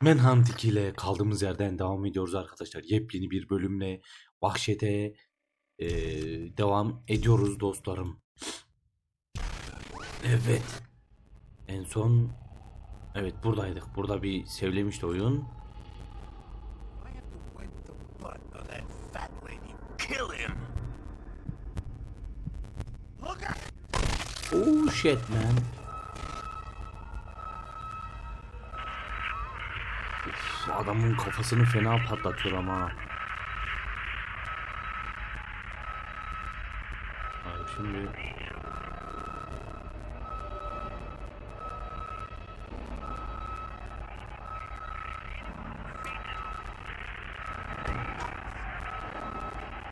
Manhunt 2 ile kaldığımız yerden devam ediyoruz arkadaşlar. Yepyeni bir bölümle vahşete eee, devam ediyoruz dostlarım. Evet. En son evet buradaydık. Burada bir sevlemişti oyun. I have to adamın kafasını fena patlatıyor ama. Abi şimdi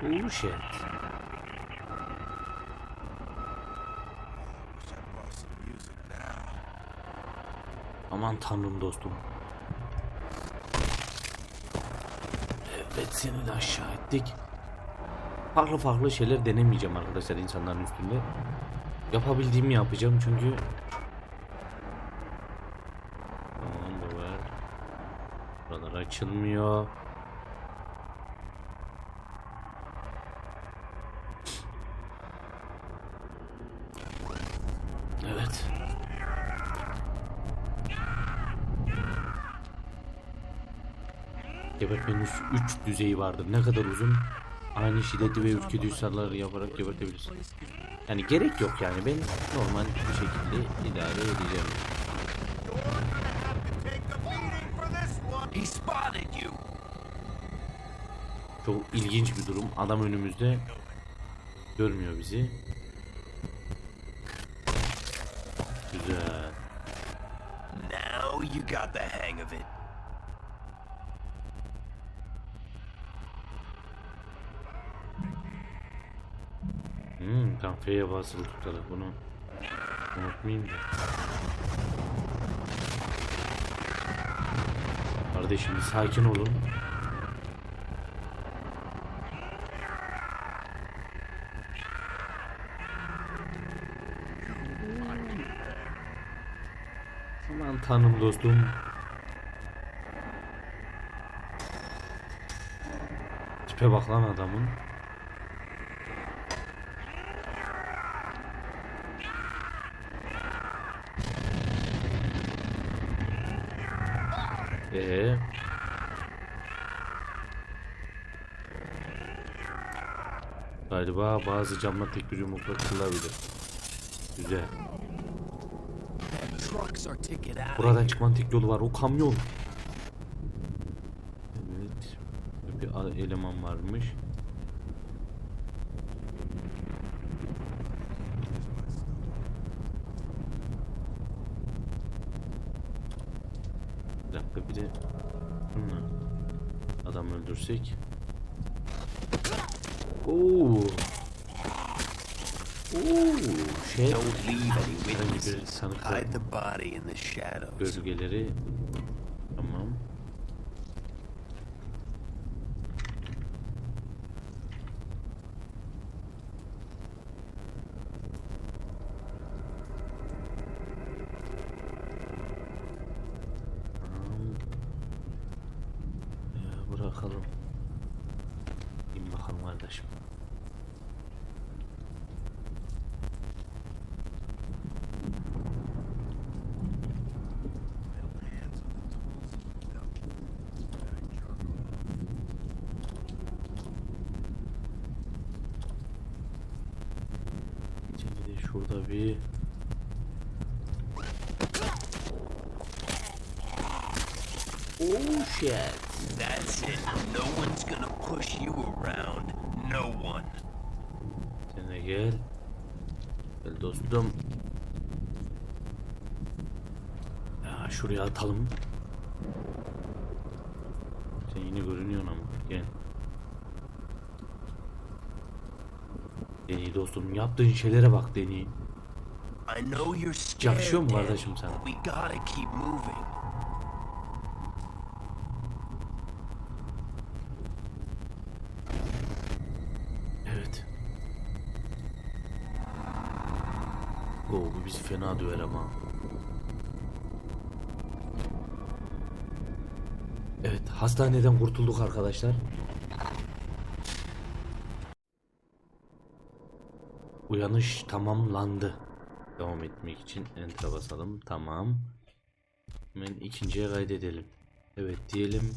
Oh shit. Aman tanrım dostum. Evet seni de aşağı ettik. Farklı farklı şeyler denemeyeceğim arkadaşlar insanların üstünde. Yapabildiğimi yapacağım çünkü. Buralar açılmıyor. Düzeyi vardır. Ne kadar uzun? Aynı şiddeti ve ürkütücü sarıları yaparak gebertebilirsin. Yani gerek yok yani. Ben normal bir şekilde idare edeceğim. Çok ilginç bir durum. Adam önümüzde görmüyor bizi. Güzel. Now you got the hang of it. Tam F'ye basılı tutarak bunu unutmayayım da. Kardeşim sakin olun. Aman tanrım dostum. Tipe bak lan adamın. Ee. Galiba bazı camla tek bir yumrukla kırılabilir. Güzel. Buradan çıkmanın tek yolu var. O kamyon. Evet. Bir eleman varmış. Dakika bir de Bununla adam öldürsek. Oo. Oo, şey Don't leave any witnesses. Hide the body in the shadows. bölgeleri tamam. Tamam. Ya bırakalım. İn bakalım kardeşim. Bir Oh shit. That's it. No one's gonna push you around. No one. Sen de gel. Gel dostum. Ya şuraya atalım. Sen yine görünüyorsun ama. Gel. Deni dostum yaptığın şeylere bak Deni. Yakışıyor mu kardeşim sana? Evet. Oo bu bizi fena döver ama. Evet hastaneden kurtulduk arkadaşlar. Uyanış tamamlandı. Devam etmek için enter'a basalım. Tamam. Hemen ikinciye kaydedelim. Evet diyelim.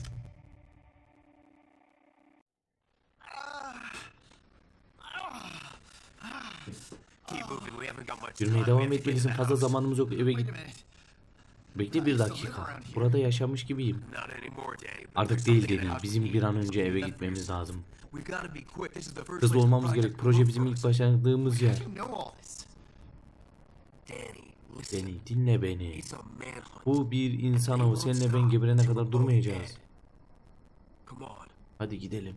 Yürümeye devam etmelisin. Fazla zamanımız yok. Eve git. Bekle bir dakika. Burada yaşamış gibiyim. Artık değil house Bizim bir an önce eve gitmemiz lazım. Hızlı olmamız gerek. Proje bizim ilk başladığımız yer. You know all this. Danny, listen. Beni dinle beni. Bu bir insan avı. Seninle ben geberene kadar durmayacağız. Hadi gidelim.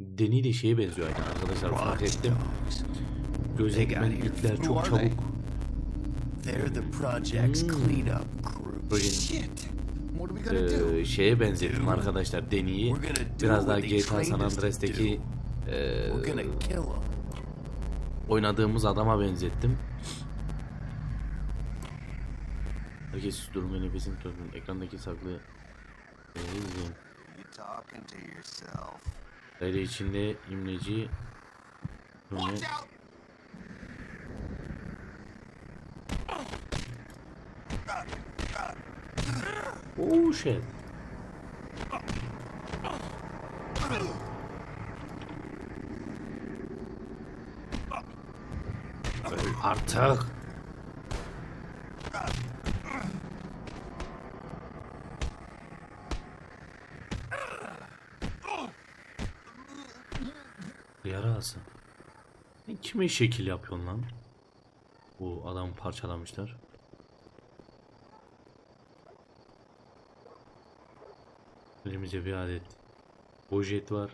Deni de şeye benziyor aynı arkadaşlar fark ettim. Gözetmen itler çok çabuk. Hmm. Projenin eee, şeye benzettim arkadaşlar Deni'yi. Biraz daha GTA San Andreas'teki kill them. oynadığımız adama benzettim. Herkes durma nefesini tutun. Ekrandaki saklı Eee, izleyin. Daire içinde imleci out! Oh shit. Öl artık. Kime şekil yapıyorsun lan? Bu adamı parçalamışlar. Elimize bir adet pojet var.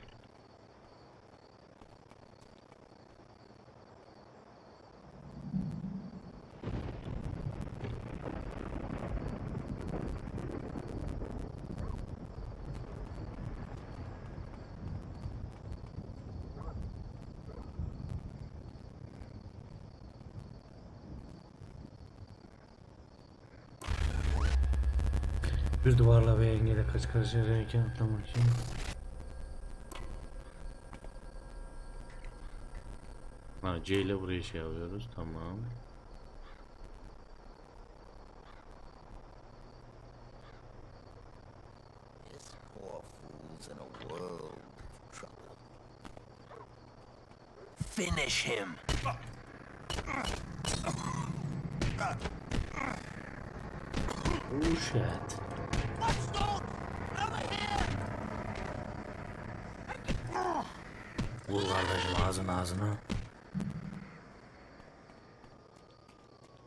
Bir duvarla ve engele kaç karşıyarken atlamak için. Ha C ile buraya şey alıyoruz tamam This poor fool's in a world of trouble. Finish him. Oh shit Vur kardeşim ağzına ağzına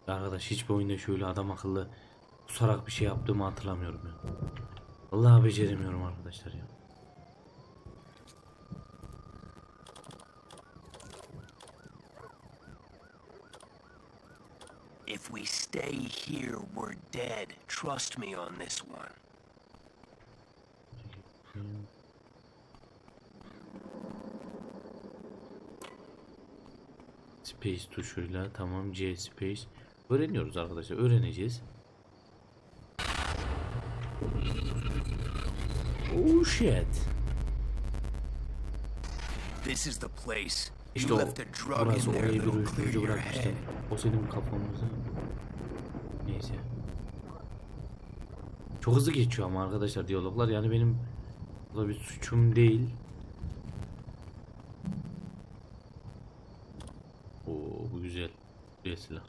Arkadaş hiçbir oyunda şöyle adam akıllı kusarak bir şey yaptığımı hatırlamıyorum ya. Vallahi beceremiyorum arkadaşlar ya. If we stay here, we're dead. Trust me on this one. Space tuşuyla tamam C space öğreniyoruz arkadaşlar öğreneceğiz. Oh shit. This is the place. İşte o burası orayı bir uyuşturucu head. O senin kafamızı. Neyse. Çok hızlı geçiyor ama arkadaşlar diyaloglar yani benim da bir suçum değil. Oo bu güzel. Güzel silah.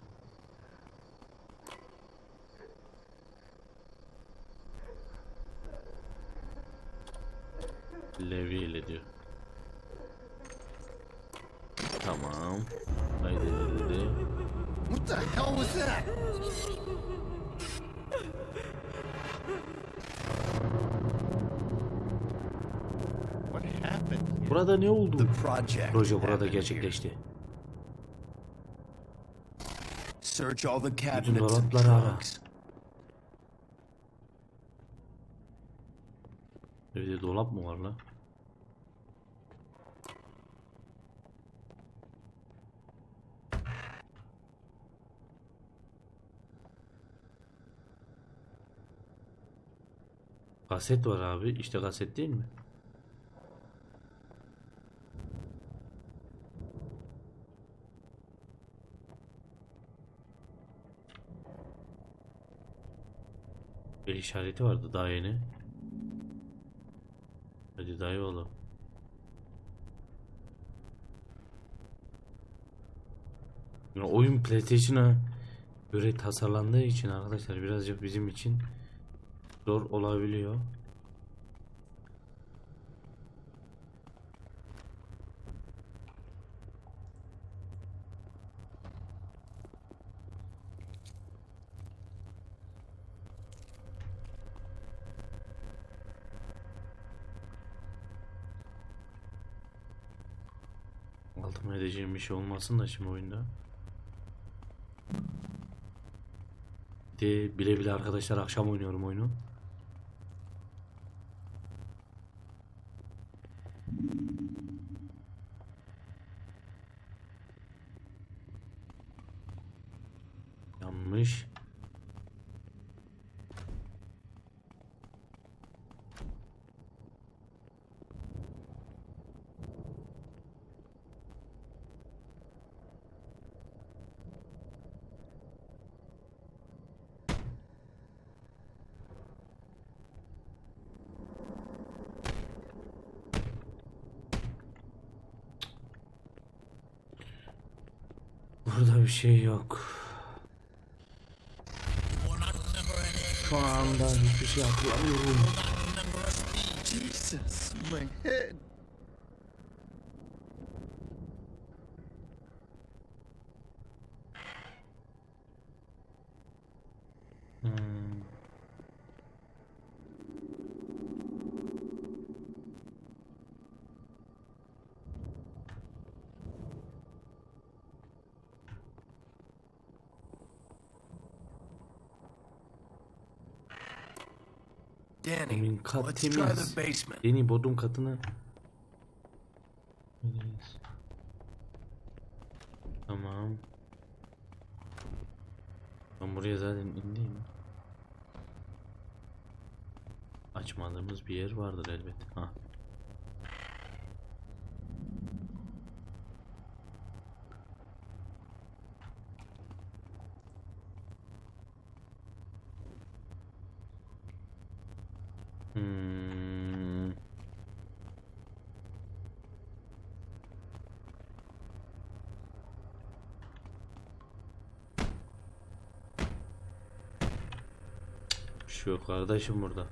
Levyeyle diyor. Tamam. Kaydedildi. What the hell was that? What happened? Burada ne oldu? Proje burada gerçekleşti. Search all the cabinets. Evde dolap mı var la? Kaset var abi. İşte kaset değil mi? İşareti vardı daha yeni. Hadi dayı oğlum. Ya oyun PlayStation'a göre tasarlandığı için arkadaşlar birazcık bizim için zor olabiliyor. Altıma edeceğim bir şey olmasın da şimdi oyunda. Bir de bile bile arkadaşlar akşam oynuyorum oyunu. Burada bir şey yok. Şu anda hiçbir şey yapamıyorum. Jesus, my head. Danny, kat let's try temiz. the basement. Yeni bodrum katını. Tamam. Ben buraya zaten indiyim. Açmadığımız bir yer vardır elbet. Ha. Yok kardeşim burada.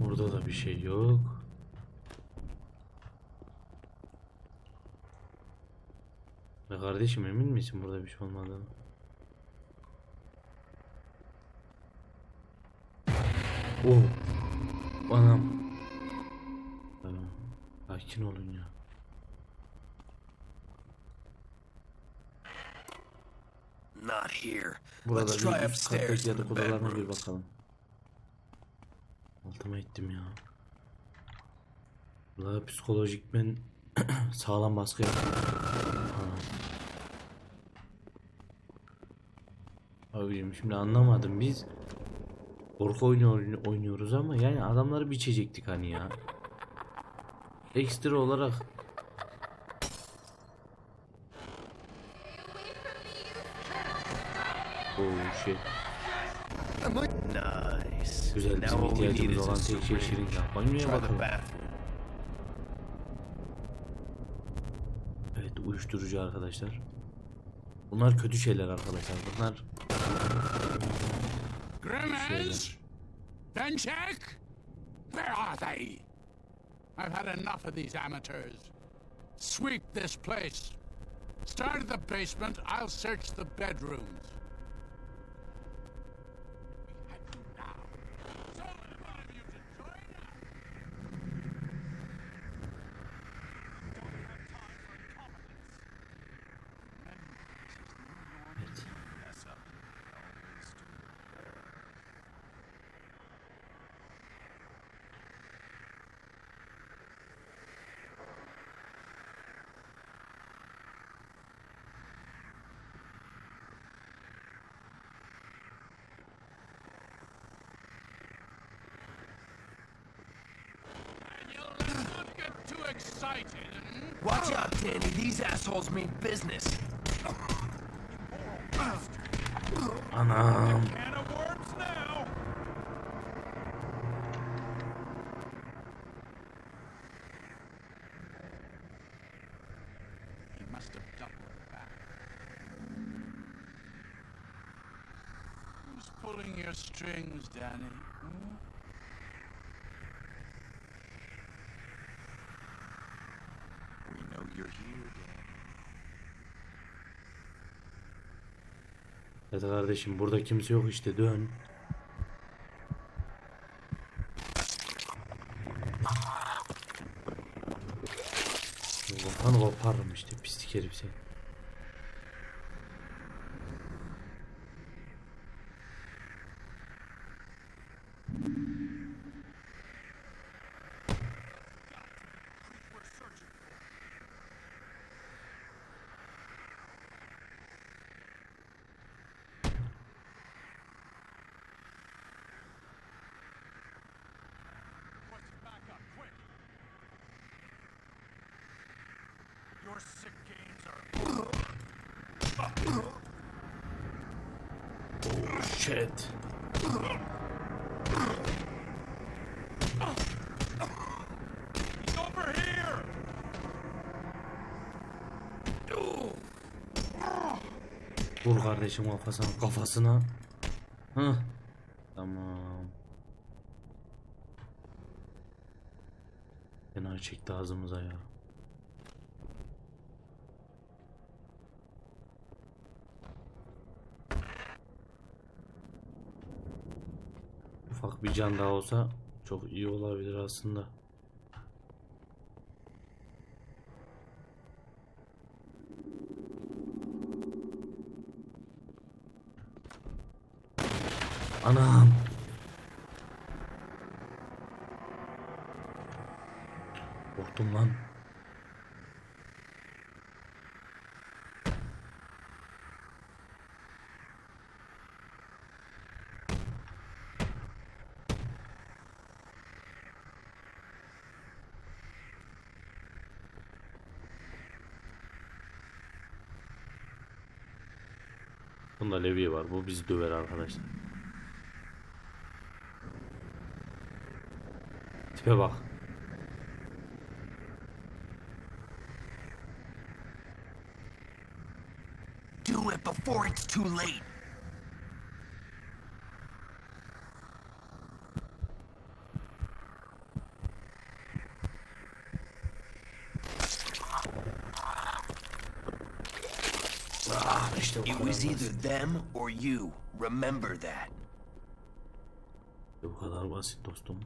Burada da bir şey yok. Ya kardeşim emin misin burada bir şey olmadığını? Oh. Anam. Tamam. Sakin olun ya. Not here. Burada Let's bir try upstairs the yatak odalarına bir bakalım. Altıma ettim ya. Burada psikolojik ben sağlam baskı yaptım. Ha. Abicim şimdi anlamadım biz korku oyunu oynu- oynuyoruz ama yani adamları biçecektik hani ya. Ekstra olarak Oh shit. Nice. Güzel bizim ihtiyacımız olan tek şey Try the bakalım. Evet uyuşturucu arkadaşlar. Bunlar kötü şeyler arkadaşlar. Bunlar Grimmers? Benchak? Where are they? I've had enough of these amateurs. Sweep this place. Start at the basement, I'll search the bedrooms. Excited. Watch out, Danny. These assholes mean business. Anam. Can of worms now. He must have doubled back. Who's pulling your strings, Danny? hmm? Evet kardeşim burada kimse yok işte dön. Kafanı koparırım işte pislik herif sen. Vur kardeşim kafasına kafasına. Hah. Tamam. Fena çekti ağzımıza ya. Ufak bir can daha olsa çok iyi olabilir aslında. Anam. Korktum lan. Bunda levye var. Bu bizi döver arkadaşlar. Tipe bak. Do it before it's too late. Işte bu It was either them or you. Remember that. Bu kadar basit dostum.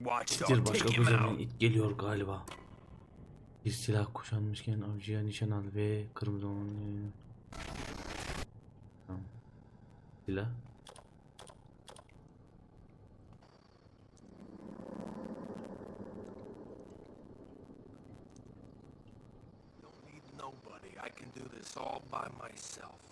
Bir başka kocaman it geliyor galiba. Bir silah kuşanmışken avcıya nişan al ve kırmızı olan Tamam. Silah. Don't need nobody. I can do this all by myself.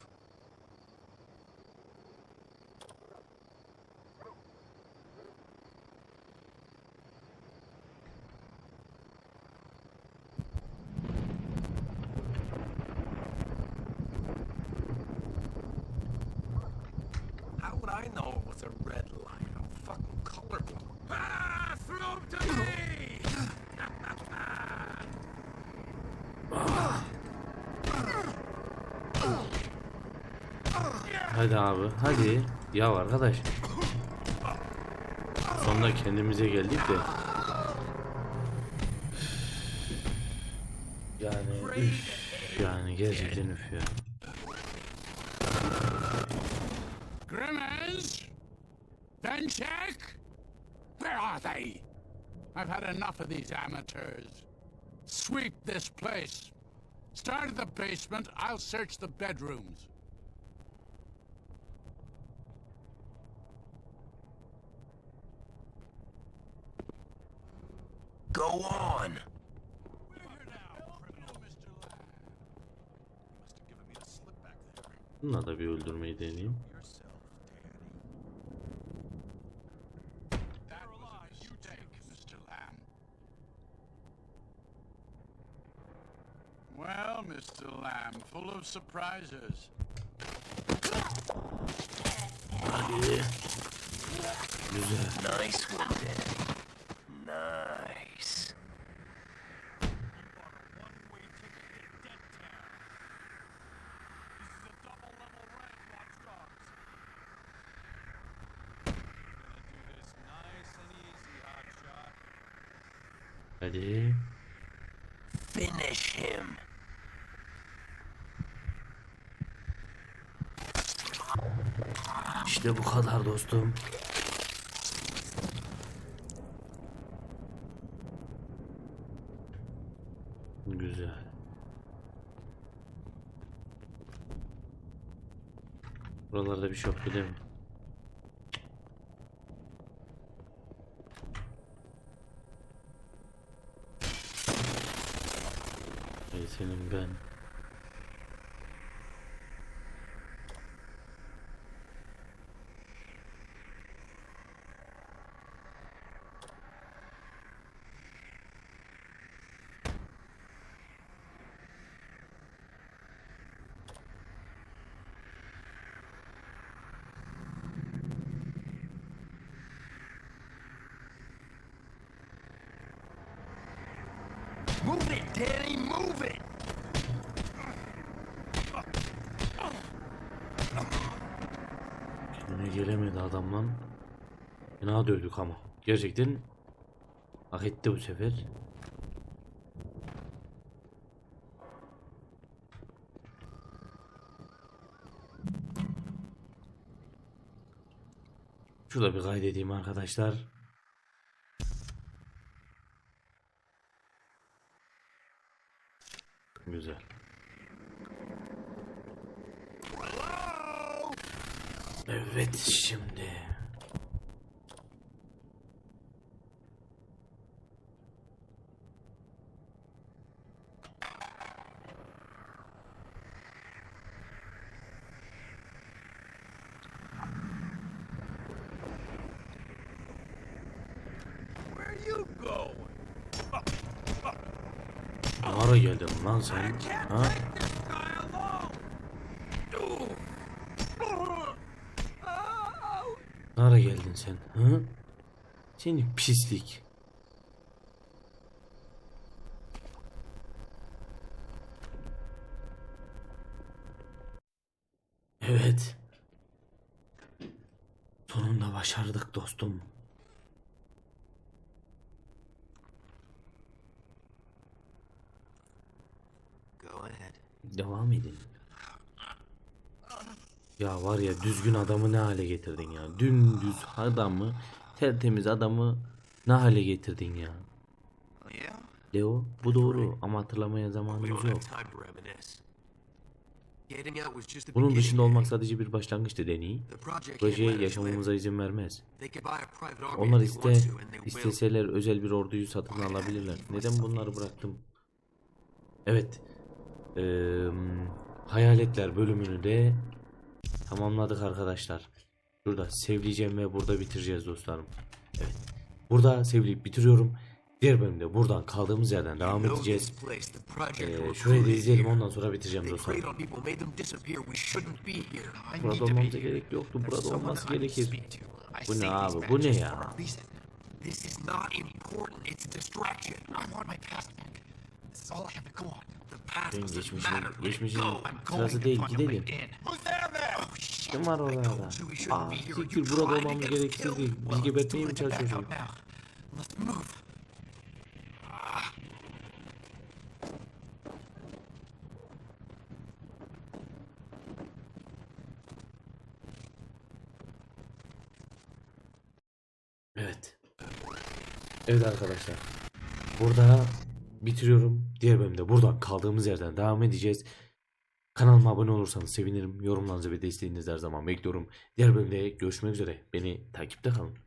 Hadi abi hadi. Ya arkadaş. Sonunda kendimize geldik de. Yani üf, yani gerçekten üf ya. Grim Then! Where are they? I've had enough of these amateurs. Sweep this place. Start at the basement, I'll search the bedrooms. Go on. Bununla da bir öldürmeyi deneyeyim. That was a mistake, Mr. Lamb. Well, Mr. Lamb, full of surprises. Hadi. Güzel. Nice one, İşte bu kadar dostum. Güzel. Buralarda bir şey yok değil mi? Ey senin ben. Move it, Danny, move it. Kendine gelemedi adam lan. Fena dövdük ama. Gerçekten hak etti bu sefer. Şurada bir kaydedeyim arkadaşlar. Güzel. Evet şimdi. Ne ara geldin lan sen? Ha? This guy alone. Ne ara geldin sen? Ha? Seni pislik. Evet. Sonunda başardık dostum. Go ahead. Devam edin. Ya var ya düzgün adamı ne hale getirdin ya. Dümdüz adamı, tertemiz adamı ne hale getirdin ya. Leo bu doğru ama hatırlamaya zamanımız yok. Bunun dışında olmak sadece bir başlangıçtı Deney. The project can't Projeye yaşamamıza izin vermez. Onlar iste isteseler özel bir orduyu satın alabilirler. Neden bunları bıraktım? Evet. Eee, hayaletler bölümünü de tamamladık arkadaşlar. Burada sevleyeceğim ve burada bitireceğiz dostlarım. Evet. Burada sevleyip bitiriyorum. Diğer bölümde buradan kaldığımız yerden devam edeceğiz. Ee, şurayı da izleyelim ondan sonra bitireceğim. I Burada olmamıza gerek yoktu. Burada olması gerekir. Bu ne abi? Bu ne ya? This is not important. It's a distraction. I want my past back. This is all I have to go on. The past doesn't matter. Going sırası değil, gidelim. Who's there. Kim var orada? Aa, siktir, burada tried to olmam get us gereksiz değil. Gebertmeye too mi çalışıyor move. Evet arkadaşlar. Burada bitiriyorum. Diğer bölümde buradan kaldığımız yerden devam edeceğiz. Kanalıma abone olursanız sevinirim. Yorumlarınızı ve desteğinizi her zaman bekliyorum. Diğer bölümde görüşmek üzere. Beni takipte kalın.